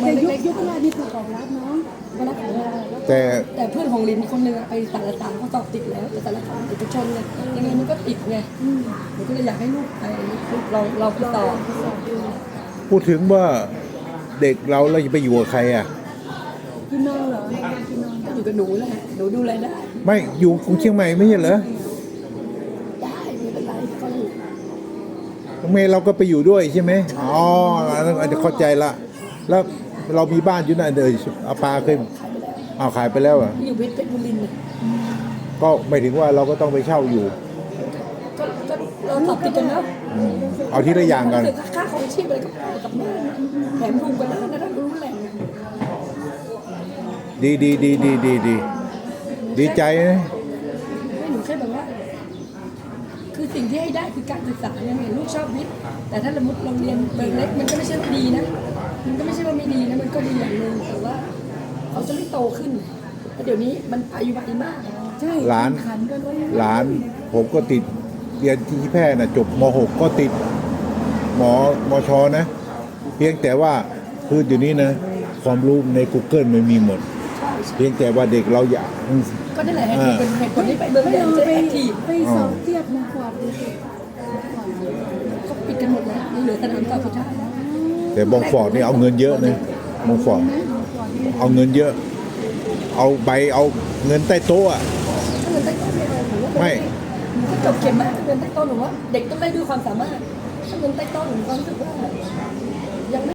แต่ยุคยุคแรกนี่ถูกตอบรับเนาะก็รับของเราแต่แต่เพื่อนของลินคนหนึงอะไปสารสารเขาสอบติดแล้วแต่สารสารเอกชนไงยังไงมันก็ติดไงหนูก็เลยอยากให้ลูกไปลูกเราเราไปต่อพูดถึงว่าเด็กเราเราจะไปอยู่กับใครอะ พี่น้องเหรอพี่น้องก็อยู่กับหนูแหละหนูดูแลได้ไม่อยู่กรุงเชียงใหม่ไม่ใช่เหรอได้ไม่เป็นไรก็อยู่ทำไมเราก็ไปอยู่ด้วยใช่ไหมอ๋ออันนั้นอันนี้เข้าใจละแล้ว เรามีบ้านอยู่นั่นเดยอาปาเคยเอาขายไปแล้วอะอยู่เพชรเพชรบุรีน่ะก็ไม่ถึงว่าเราก็ต้องไปเช่าอยู่ ก็ก็เราสอบติดกันแล้วอืมเอาทีละอย่างกัน ค่าของชีพอะไรก็พ่อกับแม่แถมถูกกันแล้วนะถ้ารู้แหละดีดีดีดีดีดีดีใจนะไม่หนูแค่แบบว่า คือสิ่งที่ให้ได้คือการศึกษาเนี่ยเห็นลูกชอบวิทย์แต่ถ้าสมมติเราเรียนเบิร์เล็กมันก็ไม่ใช่ว่าดีนะ มันก็ไม่ใช่ว่าไม่ดีนะมันก็ดีอย่างหนึ่งแต่ว่าเขาจะไม่โตขึ้นแล้วเดี๋ยวนี้มันอายุวัยมากใช่หลานขันกันไว้หลานผมก็ติดเรียนที่แพทย์นะจบม .6 ก็ติดหมอมชนะ เพียงแต่ว่าคือเดี๋ยวนี้นะ ความรู้ใน Google มันมีหมดใช่ใช่เพียงแต่ว่าเด็กเราอยาก ก็นั่นแหละเหตุผลเป็นเหตุผลที่ไปเบิร์ไม่เล็กเอาจะไปแอคทีฟไปสอบเทียบมาขวดดูสิเขาปิดกันหมดแล้วนี่เหลือสนามต่อสุดท้าย แล้วแต่บองฟอร์ดนี่เอาเงินเยอะนะบองฟอร์ดนะขวดนี่เอาเงินเยอะ เอาใบเอาเงินใต้โต๊ะอะถ้าเงินใต้โต๊ะไม่เอาหนูว่าไม่หนูก็จบเข็มมากเงินใต้โต๊ะหนูว่าเด็กต้องได้ด้วยความสามารถถ้าเงินใต้โต๊ะหนูก็รู้สึกว่า